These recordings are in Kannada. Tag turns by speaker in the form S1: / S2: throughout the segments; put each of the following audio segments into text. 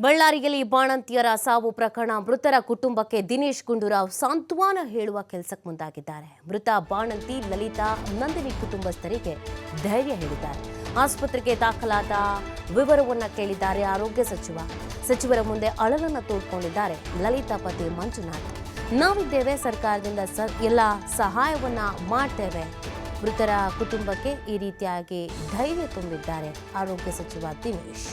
S1: ಬಳ್ಳಾರಿಯಲ್ಲಿ ಬಾಣಂತಿಯರ ಸಾವು ಪ್ರಕರಣ, ಮೃತರ ಕುಟುಂಬಕ್ಕೆ ದಿನೇಶ್ ಗುಂಡೂರಾವ್ ಸಾಂತ್ವನ ಹೇಳುವ ಕೆಲಸಕ್ಕೆ ಮುಂದಾಗಿದ್ದಾರೆ. ಮೃತ ಬಾಣಂತಿ ಲಲಿತಾ ನಂದಿನಿ ಕುಟುಂಬಸ್ಥರಿಗೆ ಧೈರ್ಯ ಹೇಳಿದ್ದಾರೆ. ಆಸ್ಪತ್ರೆಗೆ ದಾಖಲಾದ ವಿವರವನ್ನ ಕೇಳಿದ್ದಾರೆ ಆರೋಗ್ಯ ಸಚಿವ. ಸಚಿವರ ಮುಂದೆ ಅಳಲನ್ನು ತೋಡ್ಕೊಂಡಿದ್ದಾರೆ ಲಲಿತಾ ಪತಿ ಮಂಜುನಾಥ್. ನಾವಿದ್ದೇವೆ, ಸರ್ಕಾರದಿಂದ ಸ, ಎಲ್ಲ ಸಹಾಯವನ್ನ ಮಾಡ್ತೇವೆ. ಮೃತರ ಕುಟುಂಬಕ್ಕೆ ಈ ರೀತಿಯಾಗಿ ಧೈರ್ಯ ತುಂಬಿದ್ದಾರೆ ಆರೋಗ್ಯ ಸಚಿವ ದಿನೇಶ್.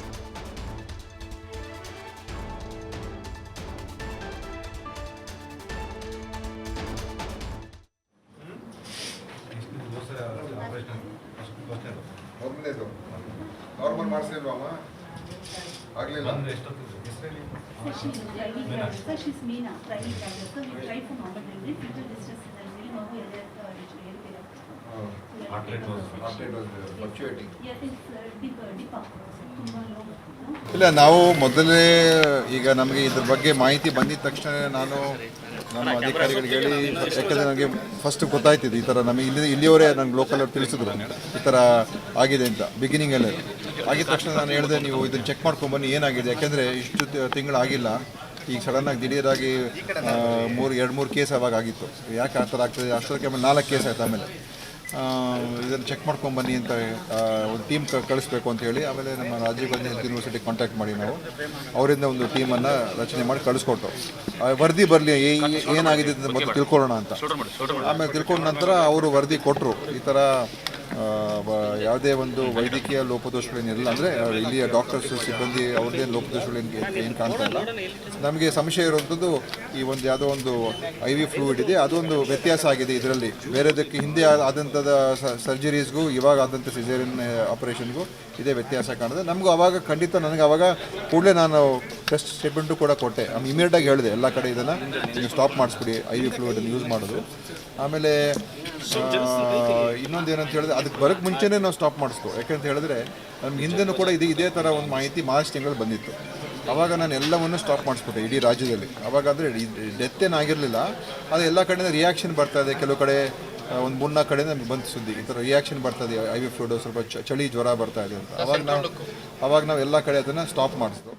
S2: ಮೊದಲನೇದು ನಾರ್ಮಲ್ ಮಾಡಿಸಿಲ್ವಮ್ಮ ಆಗಲಿಲ್ಲ.
S3: ಎಷ್ಟೊತ್ತಿದ್ರು ಎಷ್ಟೊತ್ತಿಗೆ?
S4: ಆಗ್ತದೆ.
S2: ಇಲ್ಲ ನಾವು ಮೊದಲೇ ಈಗ ನಮಗೆ ಇದ್ರ ಬಗ್ಗೆ ಮಾಹಿತಿ ಬಂದಿದ ತಕ್ಷಣ ನಾನು ನಮ್ಮ ಅಧಿಕಾರಿಗಳಿಗೆ ಹೇಳಿ ಯಾಕಂದರೆ ನನಗೆ ಫಸ್ಟ್ ಗೊತ್ತಾಯ್ತಿದ್ದು ಈ ಥರ ನಮಗೆ ಇಲ್ಲಿ ಇಲ್ಲಿಯವರೇ ನನಗೆ ಲೋಕಲ್ ಅವ್ರು ತಿಳಿಸಿದ್ರು. ಈ ಥರ ಆಗಿದೆ ಅಂತ ಬಿಗಿನಿಂಗಲ್ಲೇ ಆಗಿದ ತಕ್ಷಣ ನಾನು ಹೇಳಿದೆ ನೀವು ಇದನ್ನು ಚೆಕ್ ಮಾಡ್ಕೊಂಬನ್ನಿ ಏನಾಗಿದೆ? ಯಾಕೆಂದರೆ ಇಷ್ಟು ತಿಂಗಳಾಗಿಲ್ಲ ಈಗ ಸಡನ್ನಾಗಿ ದಿಢೀರಾಗಿ ಮೂರು ಎರಡು ಮೂರು ಕೇಸ್ ಆವಾಗ ಆಗಿತ್ತು. ಯಾಕೆ ಆ ಥರ ಆಗ್ತದೆ? ಅಷ್ಟೊತ್ತಿಗೆ ಆಮೇಲೆ ನಾಲ್ಕು ಕೇಸ್ ಆಯ್ತು ಆಮೇಲೆ. ಇದನ್ನು ಚೆಕ್ ಮಾಡ್ಕೊಂಡು ಬನ್ನಿ ಅಂತ ಒಂದು ಟೀಮ್ ಕಳಿಸ್ಬೇಕು ಅಂತ ಹೇಳಿ ಆಮೇಲೆ ನಮ್ಮ Rajiv Gandhi health university contact ಮಾಡಿ ನಾವು. ಅವರಿಂದ ಒಂದು ಟೀಮನ್ನು ರಚನೆ ಮಾಡಿ ಕಳಿಸ್ಕೊಟ್ಟು. ವರದಿ ಬರಲಿ ಏನಾಗಿದೆ ಅಂತ ಮೊದಲು ತಿಳ್ಕೊಳ್ಳೋಣ ಅಂತ. ಆಮೇಲೆ ತಿಳ್ಕೊಂಡ ನಂತರ ಅವರು ವರದಿ ಕೊಟ್ಟರು ಈ ಥರ ಯಾವುದೇ ಒಂದು ವೈದ್ಯಕೀಯ ಲೋಪದೋಷಗಳೇನಿಲ್ಲ ಅಂದರೆ ಇಲ್ಲಿಯ ಡಾಕ್ಟರ್ಸ್ ಸಿಬ್ಬಂದಿ ಅವ್ರದ್ದೇ ಲೋಪದೋಷಗಳು ಏನು ಕಾಣ್ತಾ ಇಲ್ಲ. ನಮಗೆ ಸಂಶಯ ಇರುವಂಥದ್ದು ಈ ಒಂದು ಯಾವುದೋ ಒಂದು ಐ ವಿ ಫ್ಲೂಯಿಡ್ ಇದೆ, ಅದೊಂದು ವ್ಯತ್ಯಾಸ ಆಗಿದೆ ಇದರಲ್ಲಿ. ಬೇರೆದಕ್ಕೆ ಹಿಂದೆ ಆದಂಥ ಆದಂಥದ ಸರ್ಜರೀಸ್ಗೂ ಇವಾಗ ಆದಂಥ ಸಿಜೇರಿಯನ್ ಆಪರೇಷನ್ಗೂ ಇದೇ ವ್ಯತ್ಯಾಸ ಕಾಣಿದೆ ನಮಗೂ ಅವಾಗ ಖಂಡಿತ ನನಗೆ ಅವಾಗ ಕೂಡಲೇ ನಾನು ಟೆಸ್ಟ್ ಸ್ಟೇಟ್ಮೆಂಟು ಕೂಡ ಕೊಟ್ಟೆ. ಇಮಿಡಿಯೇಟಾಗಿ ಹೇಳಿದೆ, ಎಲ್ಲ ಕಡೆ ಇದನ್ನು ನೀವು ಸ್ಟಾಪ್ ಮಾಡಿಸ್ಬಿಡಿ ಐ ವಿ ಫ್ಲೂಯಿಡನ್ನು ಯೂಸ್ ಮಾಡೋದು. ಆಮೇಲೆ ಇನ್ನೊಂದು ಏನಂತ ಹೇಳಿದ್ರೆ ಅದಕ್ಕೆ ಬರೋಕ್ಕೆ ಮುಂಚೆನೇ ನಾವು ಸ್ಟಾಪ್ ಮಾಡಿಸ್ತು ಯಾಕಂತ ಹೇಳಿದ್ರೆ ನಮ್ಗೆ ಹಿಂದೆನೂ ಕೂಡ ಇದು ಇದೇ ಥರ ಒಂದು ಮಾಹಿತಿ ಮಾರ್ಚ್ ತಿಂಗಳು ಬಂದಿತ್ತು. ಅವಾಗ ನಾನು ಎಲ್ಲವನ್ನು ಸ್ಟಾಪ್ ಮಾಡಿಸ್ಬಿಟ್ಟೆ ಇಡೀ ರಾಜ್ಯದಲ್ಲಿ. ಅವಾಗಾದರೆ ಅಂದರೆ ಡೆತ್ ಏನಾಗಿರಲಿಲ್ಲ ಅದು ಎಲ್ಲ ಕಡೆಯಿಂದ ರಿಯಾಕ್ಷನ್ ಬರ್ತಾ ಇದೆ. ಕೆಲವು ಕಡೆ ಒಂದು ಮೂರ್ನಾಲ್ಕು ಕಡೆ ನಮ್ಗೆ ಬಂತು ಸುದ್ದಿ. ಈ ಥರ ರಿಯಾಕ್ಷನ್ ಬರ್ತಾ ಇದೆ. ಐ ವಿ ಫ್ಲೂಡು ಸ್ವಲ್ಪ ಚಳಿ ಜ್ವರ ಬರ್ತಾ ಇದೆ ಅಂತ. ಅವಾಗ ನಾವು ಅವಾಗ ನಾವು ಎಲ್ಲ ಕಡೆ ಅದನ್ನು ಸ್ಟಾಪ್ ಮಾಡಿಸ್ದು.